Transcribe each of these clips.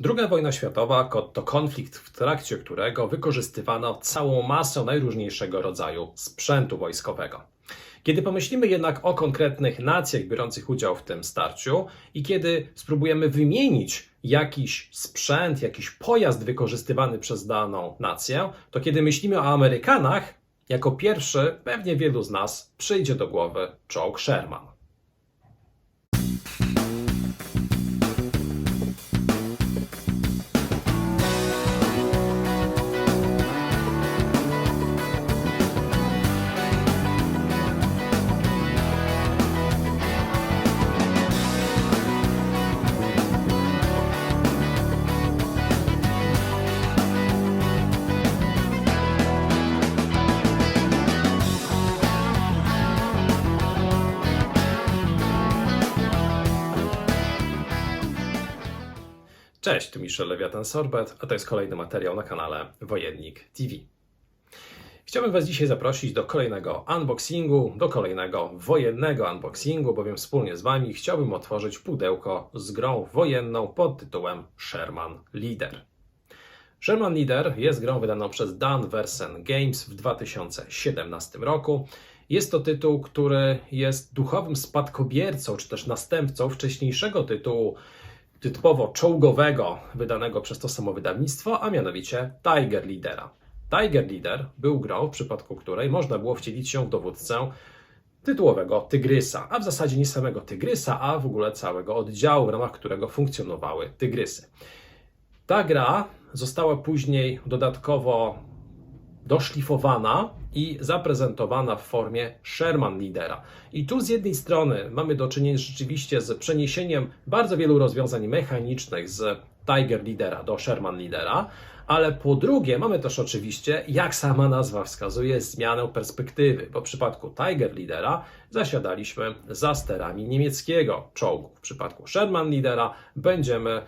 Druga wojna światowa to konflikt, w trakcie którego wykorzystywano całą masę najróżniejszego rodzaju sprzętu wojskowego. Kiedy pomyślimy jednak o konkretnych nacjach biorących udział w tym starciu i kiedy spróbujemy wymienić jakiś sprzęt, jakiś pojazd wykorzystywany przez daną nację, to kiedy myślimy o Amerykanach, jako pierwszy pewnie wielu z nas przyjdzie do głowy czołg Sherman. Cześć, tu Michel Lewiatan Sorbet, a to jest kolejny materiał na kanale Wojennik TV. Chciałbym Was dzisiaj zaprosić do kolejnego unboxingu, do kolejnego wojennego unboxingu, bowiem wspólnie z Wami chciałbym otworzyć pudełko z grą wojenną pod tytułem Sherman Leader. Sherman Leader jest grą wydaną przez Dan Versen Games w 2017 roku. Jest to tytuł, który jest duchowym spadkobiercą, czy też następcą wcześniejszego tytułu typowo czołgowego, wydanego przez to samo wydawnictwo, a mianowicie Tiger Leadera. Tiger Leader był grą, w przypadku której można było wcielić się w dowódcę tytułowego Tygrysa, a w zasadzie nie samego Tygrysa, a w ogóle całego oddziału, w ramach którego funkcjonowały Tygrysy. Ta gra została później dodatkowo doszlifowana i zaprezentowana w formie Sherman Leadera. I tu z jednej strony mamy do czynienia rzeczywiście z przeniesieniem bardzo wielu rozwiązań mechanicznych z Tiger Leadera do Sherman Leadera, ale po drugie mamy też oczywiście, jak sama nazwa wskazuje, zmianę perspektywy, bo w przypadku Tiger Leadera zasiadaliśmy za sterami niemieckiego czołgu. W przypadku Sherman Leadera będziemy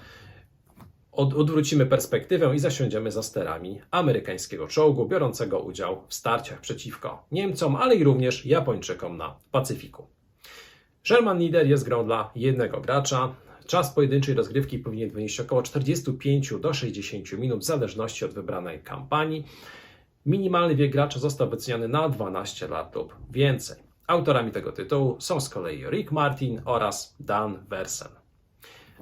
od, odwrócimy perspektywę i zasiądziemy za sterami amerykańskiego czołgu biorącego udział w starciach przeciwko Niemcom, ale i również Japończykom na Pacyfiku. Sherman Leader jest grą dla jednego gracza. Czas pojedynczej rozgrywki powinien wynieść około 45 do 60 minut w zależności od wybranej kampanii. Minimalny wiek gracza został wyceniony na 12 lat lub więcej. Autorami tego tytułu są z kolei Rick Martin oraz Dan Versen.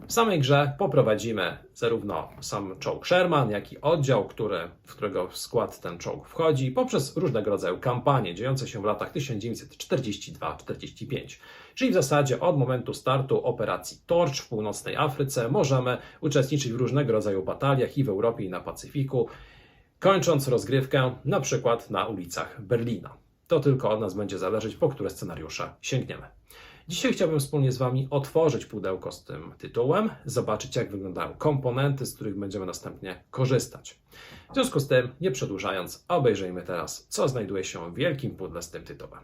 W samej grze poprowadzimy zarówno sam czołg Sherman, jak i oddział, który, w którego skład ten czołg wchodzi, poprzez różnego rodzaju kampanie dziejące się w latach 1942-45. Czyli w zasadzie od momentu startu operacji Torch w północnej Afryce możemy uczestniczyć w różnego rodzaju bataliach i w Europie, i na Pacyfiku, kończąc rozgrywkę na przykład na ulicach Berlina. To tylko od nas będzie zależeć, po które scenariusze sięgniemy. Dzisiaj chciałbym wspólnie z Wami otworzyć pudełko z tym tytułem, zobaczyć jak wyglądają komponenty, z których będziemy następnie korzystać. W związku z tym, nie przedłużając, obejrzyjmy teraz, co znajduje się w wielkim pudle z tym tytułem.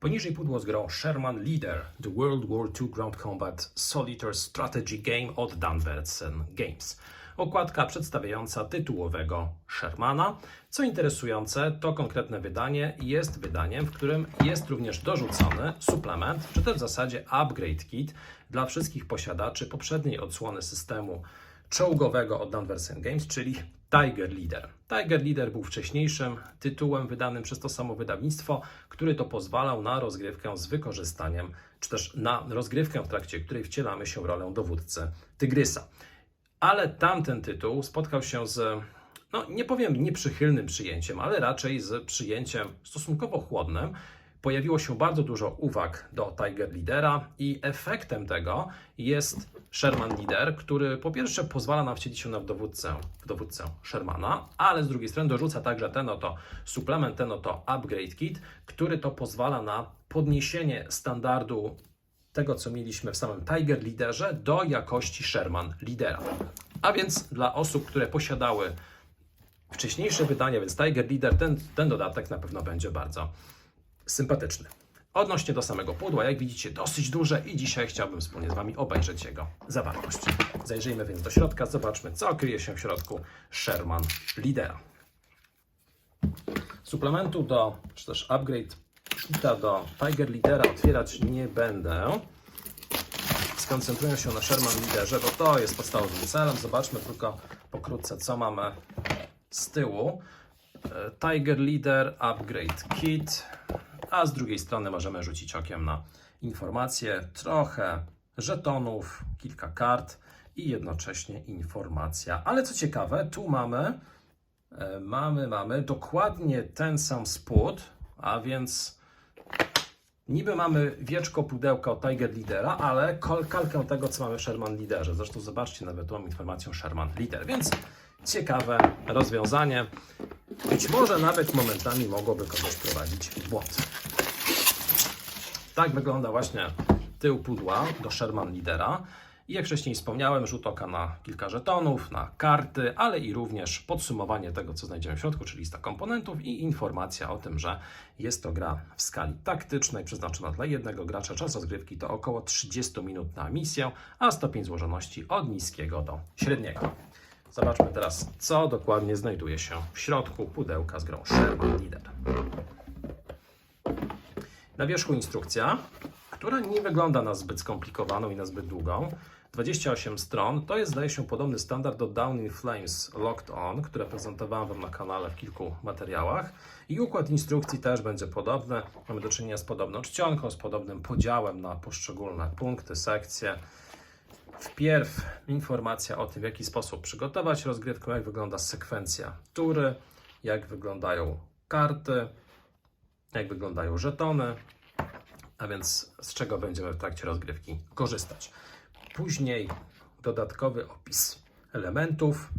Poniżej pudło z grą Sherman Leader, The World War II Ground Combat Solitaire Strategy Game od Danversen Games. Okładka przedstawiająca tytułowego Shermana. Co interesujące, to konkretne wydanie jest wydaniem, w którym jest również dorzucony suplement, czy też w zasadzie upgrade kit dla wszystkich posiadaczy poprzedniej odsłony systemu czołgowego od Danversen Games, czyli Tiger Leader. Tiger Leader był wcześniejszym tytułem wydanym przez to samo wydawnictwo, który to pozwalał na rozgrywkę z wykorzystaniem, czy też na rozgrywkę, w trakcie której wcielamy się w rolę dowódcy Tygrysa. Ale tamten tytuł spotkał się z, no nie powiem nieprzychylnym przyjęciem, ale raczej z przyjęciem stosunkowo chłodnym. Pojawiło się bardzo dużo uwag do Tiger Leadera i efektem tego jest Sherman Leader, który po pierwsze pozwala nam wcielić się na dowódcę, w dowódcę Shermana, ale z drugiej strony dorzuca także ten oto suplement, ten oto upgrade kit, który to pozwala na podniesienie standardu tego, co mieliśmy w samym Tiger Leaderze, do jakości Sherman Leadera. A więc dla osób, które posiadały wcześniejsze wydania, więc Tiger Leader, ten, ten dodatek na pewno będzie bardzo sympatyczny. Odnośnie do samego pudła, jak widzicie, dosyć duże i dzisiaj chciałbym wspólnie z Wami obejrzeć jego zawartość. Zajrzyjmy więc do środka, zobaczmy, co kryje się w środku Sherman Leadera. Suplementu do, czy też upgrade kita do Tiger Leadera otwierać nie będę. skoncentrują się na Sherman Leaderze, bo to jest podstawowym celem. Zobaczmy tylko pokrótce, co mamy z tyłu. E, Tiger Leader Upgrade Kit, a z drugiej strony możemy rzucić okiem na informacje, trochę żetonów, kilka kart i jednocześnie informacja. Ale co ciekawe, tu mamy, e, mamy, mamy dokładnie ten sam spód, a więc niby mamy wieczko pudełka od Tiger Leadera, ale kalkę tego, co mamy w Sherman Leaderze. Zresztą zobaczcie nawet mam informację Sherman Leader, więc ciekawe rozwiązanie. Być może nawet momentami mogłoby kogoś prowadzić w błąd. Tak wygląda właśnie tył pudła do Sherman Leadera. I jak wcześniej wspomniałem, rzut oka na kilka żetonów, na karty, ale i również podsumowanie tego, co znajdziemy w środku, czyli lista komponentów i informacja o tym, że jest to gra w skali taktycznej, przeznaczona dla jednego gracza. Czas rozgrywki to około 30 minut na misję, a stopień złożoności od niskiego do średniego. Zobaczmy teraz, co dokładnie znajduje się w środku pudełka z grą Sherman Leader. Na wierzchu instrukcja, która nie wygląda na zbyt skomplikowaną i na zbyt długą. 28 stron. To jest, zdaje się, podobny standard do Down in Flames Locked On, które prezentowałem Wam na kanale w kilku materiałach. I układ instrukcji też będzie podobny. Mamy do czynienia z podobną czcionką, z podobnym podziałem na poszczególne punkty, sekcje. Wpierw informacja o tym, w jaki sposób przygotować rozgrywkę, jak wygląda sekwencja tury, jak wyglądają karty, jak wyglądają żetony, a więc z czego będziemy w trakcie rozgrywki korzystać. Później dodatkowy opis elementów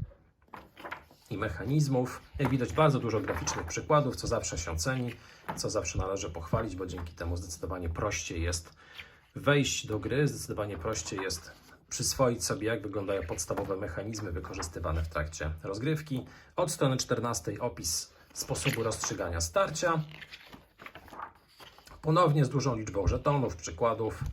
i mechanizmów. Jak widać, bardzo dużo graficznych przykładów, co zawsze się ceni, co zawsze należy pochwalić, bo dzięki temu zdecydowanie prościej jest wejść do gry, zdecydowanie prościej jest przyswoić sobie, jak wyglądają podstawowe mechanizmy wykorzystywane w trakcie rozgrywki. Od strony 14 opis sposobu rozstrzygania starcia, Ponownie z dużą liczbą żetonów, przykładów.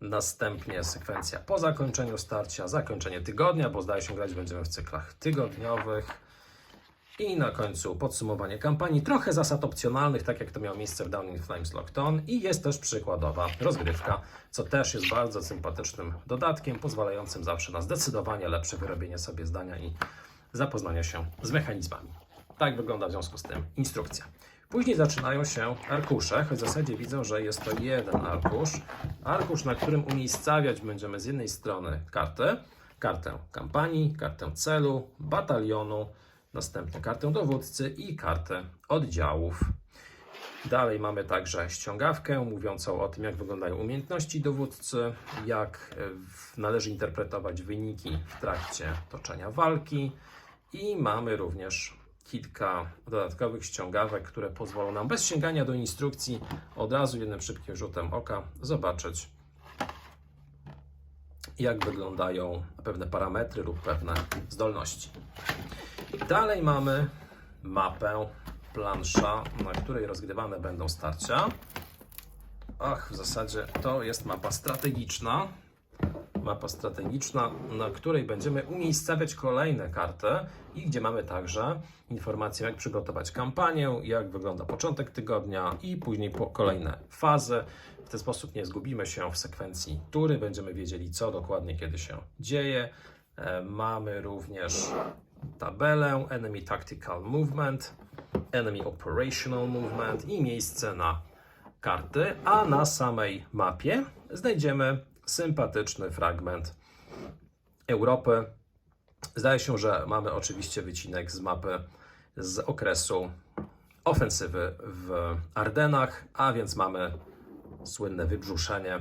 Następnie sekwencja po zakończeniu starcia, zakończenie tygodnia, bo zdaje się grać będziemy w cyklach tygodniowych. I na końcu podsumowanie kampanii, trochę zasad opcjonalnych, tak jak to miało miejsce w Down in Flames Locked On. I jest też przykładowa rozgrywka, co też jest bardzo sympatycznym dodatkiem, pozwalającym zawsze na zdecydowanie lepsze wyrobienie sobie zdania i zapoznania się z mechanizmami. Tak wygląda w związku z tym instrukcja. Później zaczynają się arkusze, choć w zasadzie widzę, że jest to jeden arkusz. Arkusz, na którym umiejscawiać będziemy z jednej strony kartę, kartę kampanii, kartę celu, batalionu, następnie kartę dowódcy i kartę oddziałów. Dalej mamy także ściągawkę mówiącą o tym, jak wyglądają umiejętności dowódcy, jak e, należy interpretować wyniki w trakcie toczenia walki. I mamy również kilka dodatkowych ściągawek, które pozwolą nam bez sięgania do instrukcji od razu jednym szybkim rzutem oka zobaczyć, jak wyglądają pewne parametry lub pewne zdolności. Dalej mamy mapę plansza, na której rozgrywane będą starcia. Ach, w zasadzie to jest mapa strategiczna. Mapa strategiczna, na której będziemy umiejscawiać kolejne karty i gdzie mamy także informacje, jak przygotować kampanię, jak wygląda początek tygodnia i później kolejne fazy. W ten sposób nie zgubimy się w sekwencji tury, będziemy wiedzieli, co dokładnie kiedy się dzieje. E, Mamy również tabelę Enemy Tactical Movement, Enemy Operational Movement i miejsce na karty, a na samej mapie znajdziemy sympatyczny fragment Europy. Zdaje się, że mamy oczywiście wycinek z mapy z okresu ofensywy w Ardenach, a więc mamy słynne wybrzuszenie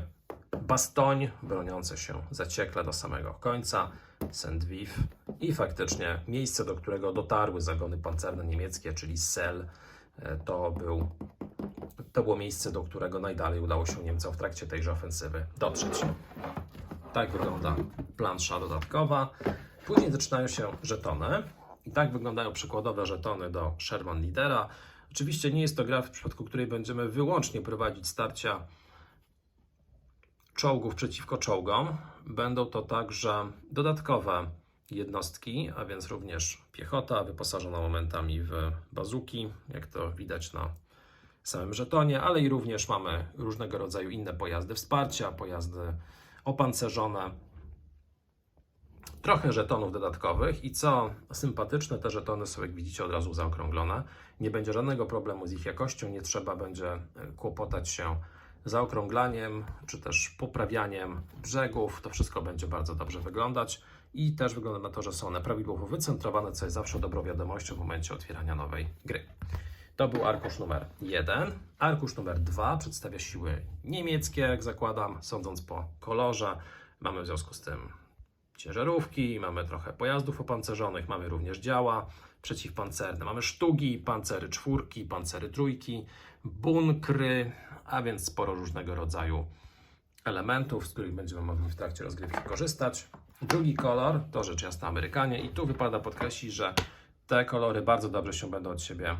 Bastoń, broniące się zaciekle do samego końca, Saint-Vif i faktycznie miejsce, do którego dotarły zagony pancerne niemieckie, czyli Sel, e, to był to było miejsce, do którego najdalej udało się Niemcom w trakcie tejże ofensywy dotrzeć. Tak wygląda plansza dodatkowa. Później zaczynają się żetony. I tak wyglądają przykładowe żetony do Sherman Leadera. Oczywiście nie jest to gra, w przypadku której będziemy wyłącznie prowadzić starcia czołgów przeciwko czołgom. Będą to także dodatkowe jednostki, a więc również piechota wyposażona momentami w bazuki, jak to widać na samym żetonie, ale i również mamy różnego rodzaju inne pojazdy wsparcia, pojazdy opancerzone. Trochę żetonów dodatkowych i co sympatyczne, te żetony są, jak widzicie, od razu zaokrąglone. Nie będzie żadnego problemu z ich jakością, nie trzeba będzie e, kłopotać się zaokrąglaniem czy też poprawianiem brzegów. To wszystko będzie bardzo dobrze wyglądać i też wygląda na to, że są one prawidłowo wycentrowane, co jest zawsze dobrą wiadomością w momencie otwierania nowej gry. To był arkusz numer 1. Arkusz numer 2 przedstawia siły niemieckie, jak zakładam, sądząc po kolorze. Mamy w związku z tym ciężarówki, mamy trochę pojazdów opancerzonych, mamy również działa przeciwpancerne, mamy sztugi, pancery czwórki, pancery trójki, bunkry, a więc sporo różnego rodzaju elementów, z których będziemy mogli w trakcie rozgrywki korzystać. Drugi kolor to rzecz jasna Amerykanie i tu wypada podkreślić, że te kolory bardzo dobrze się będą od siebie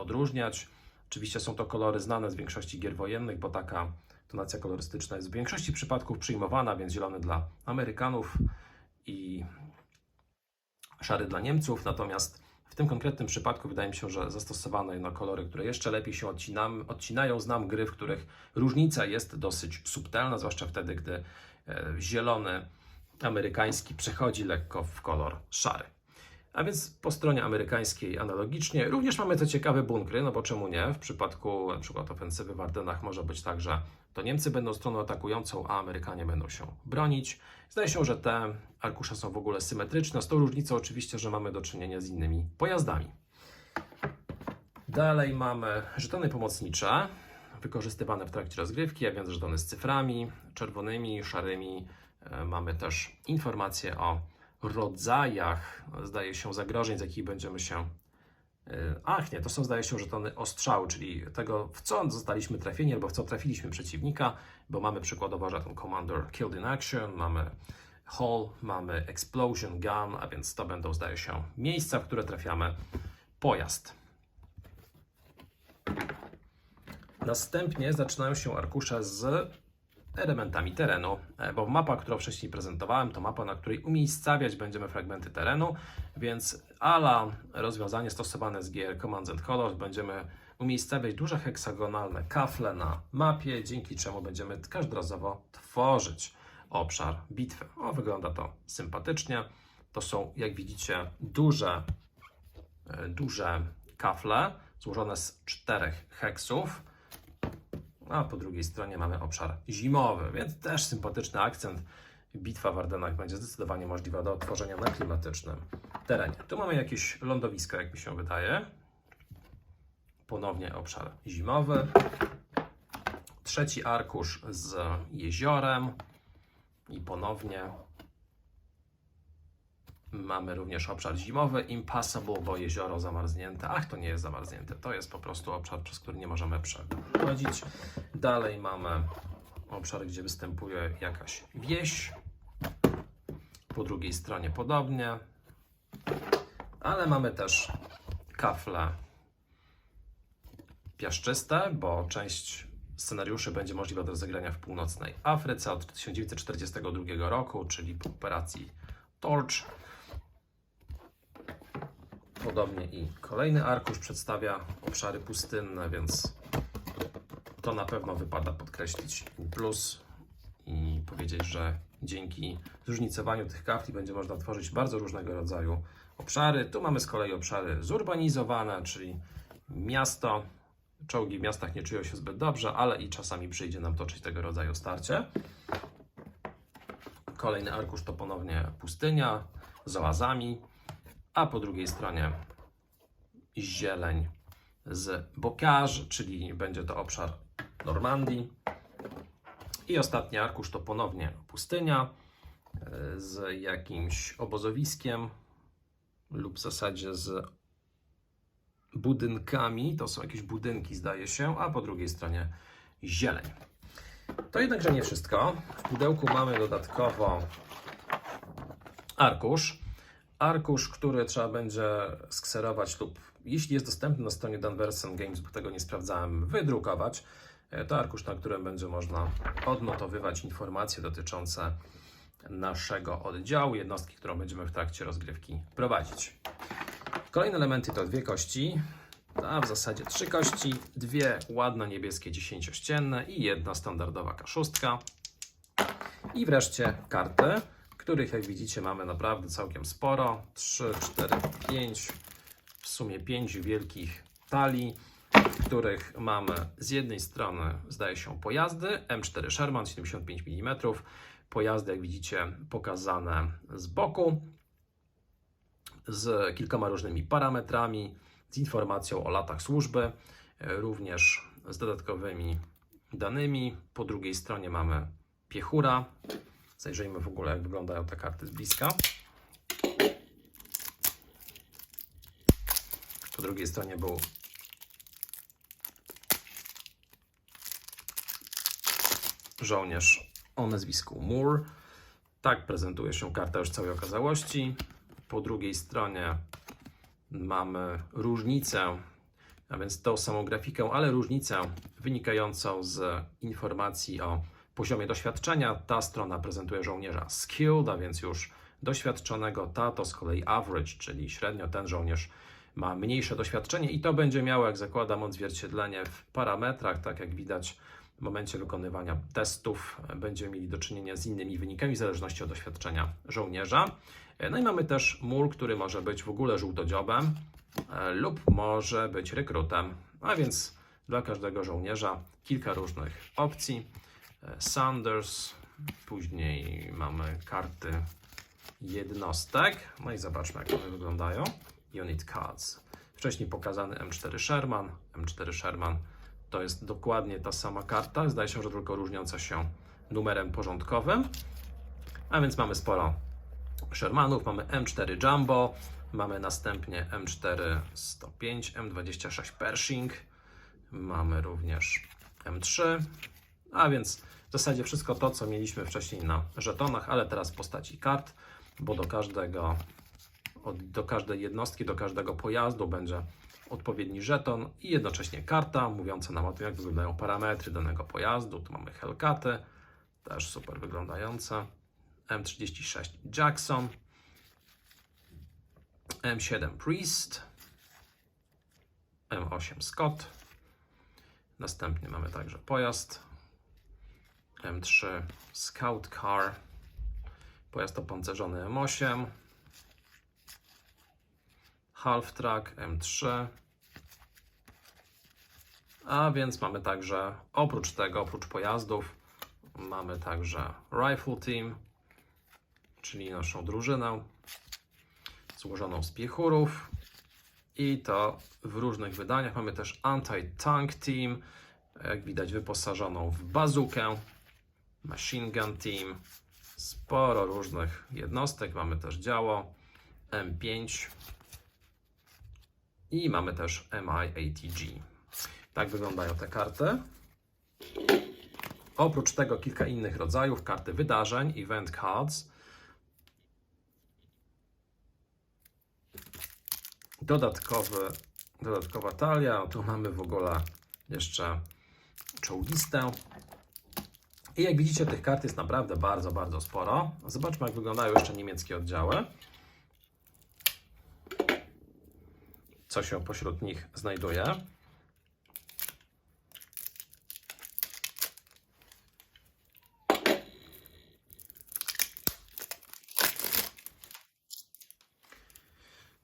odróżniać. Oczywiście są to kolory znane z większości gier wojennych, bo taka tonacja kolorystyczna jest w większości przypadków przyjmowana, więc zielony dla Amerykanów i szary dla Niemców. Natomiast w tym konkretnym przypadku wydaje mi się, że zastosowano jedno kolory, które jeszcze lepiej się odcinam, odcinają. Znam gry, w których różnica jest dosyć subtelna, zwłaszcza wtedy, gdy e, zielony amerykański przechodzi lekko w kolor szary. A więc po stronie amerykańskiej analogicznie. Również mamy te ciekawe bunkry, no bo czemu nie? W przypadku przykład ofensywy w Ardenach może być tak, że to Niemcy będą stroną atakującą, a Amerykanie będą się bronić. Zdaje się, że te arkusze są w ogóle symetryczne, z tą różnicą oczywiście, że mamy do czynienia z innymi pojazdami. Dalej mamy żetony pomocnicze, wykorzystywane w trakcie rozgrywki, a więc żetony z cyframi czerwonymi, szarymi. E, Mamy też informacje o rodzajach, zdaje się, zagrożeń, z jakich będziemy się. e, Ach, nie, to są, zdaje się, żetony ostrzały, czyli tego, w co zostaliśmy trafieni albo w co trafiliśmy przeciwnika, bo mamy przykładowo żeton Commander Killed in Action, mamy Hall, mamy Explosion Gun, a więc to będą, zdaje się, miejsca, w które trafiamy pojazd. Następnie zaczynają się arkusze z elementami terenu, e, bo mapa, którą wcześniej prezentowałem, to mapa, na której umiejscawiać będziemy fragmenty terenu, więc ala rozwiązanie stosowane z gier Commands and Colors będziemy umiejscawiać duże heksagonalne kafle na mapie, dzięki czemu będziemy każdorazowo tworzyć obszar bitwy. O, wygląda to sympatycznie. To są, jak widzicie, duże, e, duże kafle złożone z czterech heksów a po drugiej stronie mamy obszar zimowy, więc też sympatyczny akcent. Bitwa w Ardenach będzie zdecydowanie możliwa do odtworzenia na klimatycznym terenie. Tu mamy jakieś lądowisko, jak mi się wydaje. Ponownie obszar zimowy. Trzeci arkusz z jeziorem. I ponownie mamy również obszar zimowy. Impassable, bo jezioro zamarznięte. Ach, to nie jest zamarznięte. To jest po prostu obszar, przez który nie możemy przechodzić. Dalej mamy obszar, gdzie występuje jakaś wieś. Po drugiej stronie podobnie. Ale mamy też kafle piaszczyste, bo część scenariuszy będzie możliwa do rozegrania w północnej Afryce od 1942 roku, czyli po operacji Torch. Podobnie i kolejny arkusz przedstawia obszary pustynne, więc to na pewno wypada podkreślić plus i powiedzieć, że dzięki zróżnicowaniu tych kafli będzie można tworzyć bardzo różnego rodzaju obszary. Tu mamy z kolei obszary zurbanizowane, czyli miasto. Czołgi w miastach nie czują się zbyt dobrze, ale i czasami przyjdzie nam toczyć tego rodzaju starcie. Kolejny arkusz to ponownie pustynia z oazami, a po drugiej stronie zieleń z bocage, czyli będzie to obszar Normandii. I ostatni arkusz to ponownie pustynia e, z jakimś obozowiskiem lub w zasadzie z budynkami. To są jakieś budynki, zdaje się, a po drugiej stronie zieleń. To jednakże nie wszystko. W pudełku mamy dodatkowo arkusz. Arkusz, który trzeba będzie skserować lub, jeśli jest dostępny na stronie Danversen Games, bo tego nie sprawdzałem, wydrukować. E, To arkusz, na którym będzie można odnotowywać informacje dotyczące naszego oddziału, jednostki, którą będziemy w trakcie rozgrywki prowadzić. Kolejne elementy to dwie kości, a w zasadzie trzy kości, dwie ładne niebieskie dziesięciościenne i jedna standardowa kaszustka. I wreszcie karty, których jak widzicie mamy naprawdę całkiem sporo. 3, 4, 5, w sumie 5 wielkich talii, w których mamy z jednej strony zdaje się pojazdy M4 Sherman 75 mm, pojazdy jak widzicie pokazane z boku, z kilkoma różnymi parametrami, z informacją o latach służby, również z dodatkowymi danymi. Po drugiej stronie mamy piechura. Zajrzyjmy w ogóle, jak wyglądają te karty z bliska. Po drugiej stronie był żołnierz o nazwisku Moore. Tak prezentuje się karta już całej okazałości. Po drugiej stronie mamy różnicę, a więc tą samą grafikę, ale różnicę wynikającą z informacji o poziomie doświadczenia. Ta strona prezentuje żołnierza skilled, a więc już doświadczonego. Ta to z kolei average, czyli średnio ten żołnierz ma mniejsze doświadczenie i to będzie miało, jak zakładam, odzwierciedlenie w parametrach, tak jak widać w momencie wykonywania testów będziemy mieli do czynienia z innymi wynikami w zależności od doświadczenia żołnierza. No i mamy też mur, który może być w ogóle żółtodziobem e, lub może być rekrutem, a więc dla każdego żołnierza kilka różnych opcji. Sanders, później mamy karty jednostek, no i zobaczmy jak one wyglądają. Unit cards. Wcześniej pokazany M4 Sherman. M4 Sherman to jest dokładnie ta sama karta, zdaje się, że tylko różniąca się numerem porządkowym. A więc mamy sporo Shermanów, mamy M4 Jumbo, mamy następnie M4 105, M26 Pershing, mamy również M3, a więc w zasadzie wszystko to, co mieliśmy wcześniej na żetonach, ale teraz w postaci kart, bo do każdego, do każdej jednostki, do każdego pojazdu będzie odpowiedni żeton i jednocześnie karta mówiąca nam o tym, jak wyglądają parametry danego pojazdu. Tu mamy Hellcaty, też super wyglądające. M36 Jackson, M7 Priest, M8 Scott. Następnie mamy także pojazd M3 Scout Car, pojazd opancerzony M8, Half Track M3. A więc mamy także, oprócz tego, oprócz pojazdów, mamy także Rifle Team, czyli naszą drużynę złożoną z piechurów. I to w różnych wydaniach. Mamy też Anti-Tank Team, jak widać wyposażoną w bazukę, Machine Gun Team, sporo różnych jednostek. Mamy też działo M5 i mamy też MI-ATG. Tak wyglądają te karty. Oprócz tego kilka innych rodzajów, karty wydarzeń, event cards. Dodatkowy, dodatkowa talia, tu mamy w ogóle jeszcze czołgistę. I jak widzicie, tych kart jest naprawdę bardzo, bardzo sporo. Zobaczmy, jak wyglądają jeszcze niemieckie oddziały. Co się pośród nich znajduje.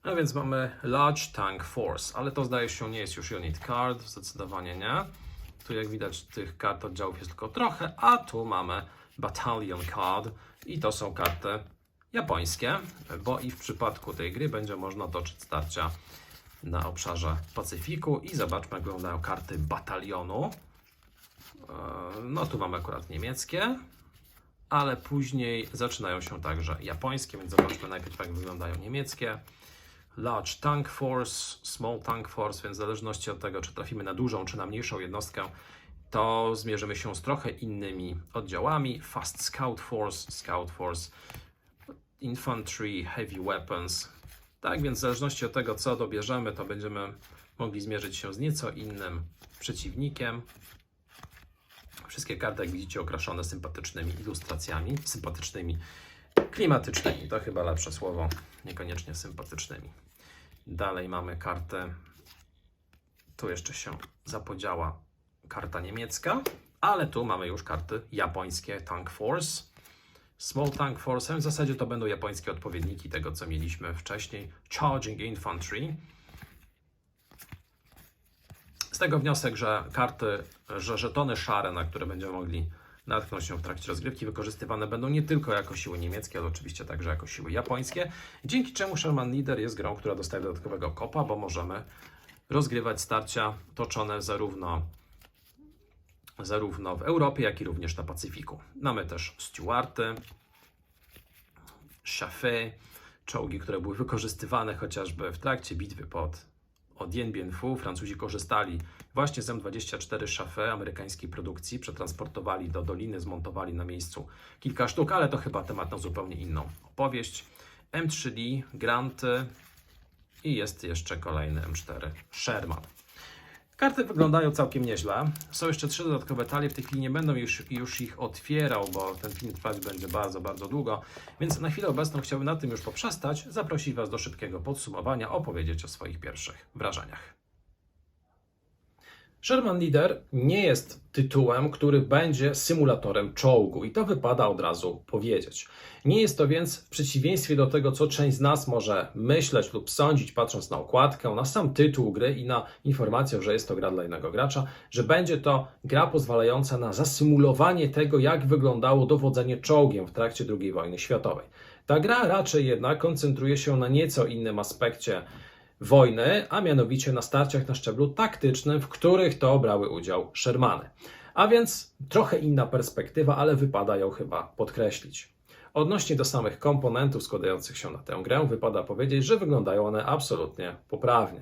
No więc mamy Large Tank Force, ale to zdaje się nie jest już unit card, zdecydowanie nie. Tu jak widać tych kart oddziałów jest tylko trochę, a tu mamy Battalion Card i to są karty japońskie, bo i w przypadku tej gry będzie można toczyć starcia na obszarze Pacyfiku i zobaczmy jak wyglądają karty batalionu. E, No tu mamy akurat niemieckie, ale później zaczynają się także japońskie, więc zobaczmy najpierw jak wyglądają niemieckie. Large Tank Force, Small Tank Force, więc w zależności od tego, czy trafimy na dużą, czy na mniejszą jednostkę, to zmierzymy się z trochę innymi oddziałami. Fast Scout Force, Scout Force, Infantry, Heavy Weapons. Tak więc w zależności od tego, co dobierzemy, to będziemy mogli zmierzyć się z nieco innym przeciwnikiem. Wszystkie karty, jak widzicie, okraszone sympatycznymi ilustracjami, sympatycznymi, klimatycznymi. To chyba lepsze słowo, niekoniecznie sympatycznymi. Dalej mamy kartę. Tu jeszcze się zapodziała karta niemiecka, ale tu mamy już karty japońskie Tank Force. Small Tank Force. W zasadzie to będą japońskie odpowiedniki tego, co mieliśmy wcześniej. Charging Infantry. Z tego wniosek, że karty, że żetony szare, na które będziemy mogli natknąć się w trakcie rozgrywki, wykorzystywane będą nie tylko jako siły niemieckie, ale oczywiście także jako siły japońskie. Dzięki czemu Sherman Leader jest grą, która dostaje dodatkowego kopa, bo możemy rozgrywać starcia toczone zarówno zarówno w Europie, jak i również na Pacyfiku. Mamy też Stuarty, Chaffé, czołgi, które były wykorzystywane chociażby w trakcie bitwy pod od Dien Bien Phu. Francuzi korzystali właśnie z M24 Chaffé amerykańskiej produkcji, przetransportowali do Doliny, zmontowali na miejscu kilka sztuk, ale to chyba temat na zupełnie inną opowieść. M3 Lee, Granty i jest jeszcze kolejny M4 Sherman. Karty wyglądają całkiem nieźle. Są jeszcze trzy dodatkowe talie. W tej chwili nie będę już, już ich otwierał, bo ten film trwać będzie bardzo, bardzo długo. Więc na chwilę obecną chciałbym na tym już poprzestać, zaprosić Was do szybkiego podsumowania, opowiedzieć o swoich pierwszych wrażeniach. Sherman Leader nie jest tytułem, który będzie symulatorem czołgu i to wypada od razu powiedzieć. Nie jest to więc w przeciwieństwie do tego, co część z nas może myśleć lub sądzić, patrząc na okładkę, na sam tytuł gry i na informację, że jest to gra dla innego gracza, że będzie to gra pozwalająca na zasymulowanie tego, jak wyglądało dowodzenie czołgiem w trakcie II wojny światowej. Ta gra raczej jednak koncentruje się na nieco innym aspekcie wojny, a mianowicie na starciach na szczeblu taktycznym, w których to brały udział Shermany. A więc trochę inna perspektywa, ale wypada ją chyba podkreślić. Odnośnie do samych komponentów składających się na tę grę, wypada powiedzieć, że wyglądają one absolutnie poprawnie.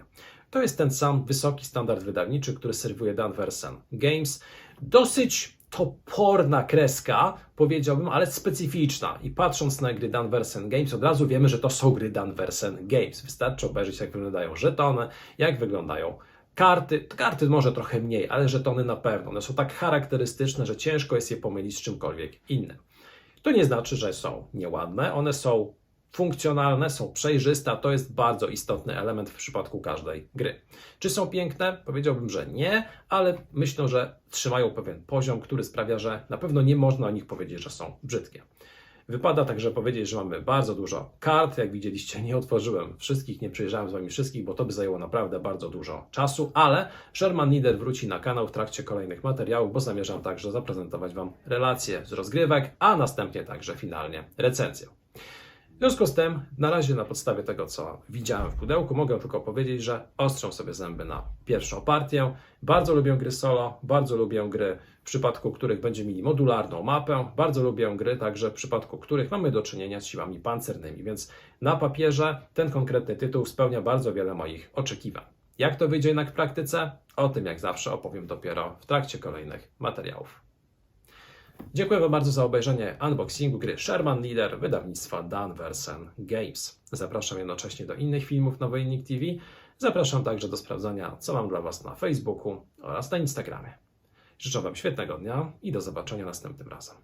To jest ten sam wysoki standard wydawniczy, który serwuje Danversen Games. Dosyć toporna kreska, powiedziałbym, ale specyficzna. I patrząc na gry Danversen Games, od razu wiemy, że to są gry Danversen Games. Wystarczy obejrzeć, jak wyglądają żetony, jak wyglądają karty. Karty może trochę mniej, ale żetony na pewno. One są tak charakterystyczne, że ciężko jest je pomylić z czymkolwiek innym. To nie znaczy, że są nieładne. One są funkcjonalne, są przejrzyste, a to jest bardzo istotny element w przypadku każdej gry. Czy są piękne? Powiedziałbym, że nie, ale myślę, że trzymają pewien poziom, który sprawia, że na pewno nie można o nich powiedzieć, że są brzydkie. Wypada także powiedzieć, że mamy bardzo dużo kart. Jak widzieliście, nie otworzyłem wszystkich, nie przejrzałem z Wami wszystkich, bo to by zajęło naprawdę bardzo dużo czasu, ale Sherman Leader wróci na kanał w trakcie kolejnych materiałów, bo zamierzam także zaprezentować Wam relacje z rozgrywek, a następnie także finalnie recenzję. W związku z tym, na razie na podstawie tego, co widziałem w pudełku, mogę tylko powiedzieć, że ostrzą sobie zęby na pierwszą partię. Bardzo lubię gry solo, bardzo lubię gry, w przypadku których będziemy mieli modularną mapę, bardzo lubię gry także w przypadku których mamy do czynienia z siłami pancernymi, więc na papierze ten konkretny tytuł spełnia bardzo wiele moich oczekiwań. Jak to wyjdzie jednak w praktyce? O tym jak zawsze opowiem dopiero w trakcie kolejnych materiałów. Dziękuję Wam bardzo za obejrzenie unboxingu gry Sherman Leader wydawnictwa Danversen Games. Zapraszam jednocześnie do innych filmów na Wojennik TV. Zapraszam także do sprawdzania, co mam dla Was na Facebooku oraz na Instagramie. Życzę Wam świetnego dnia i do zobaczenia następnym razem.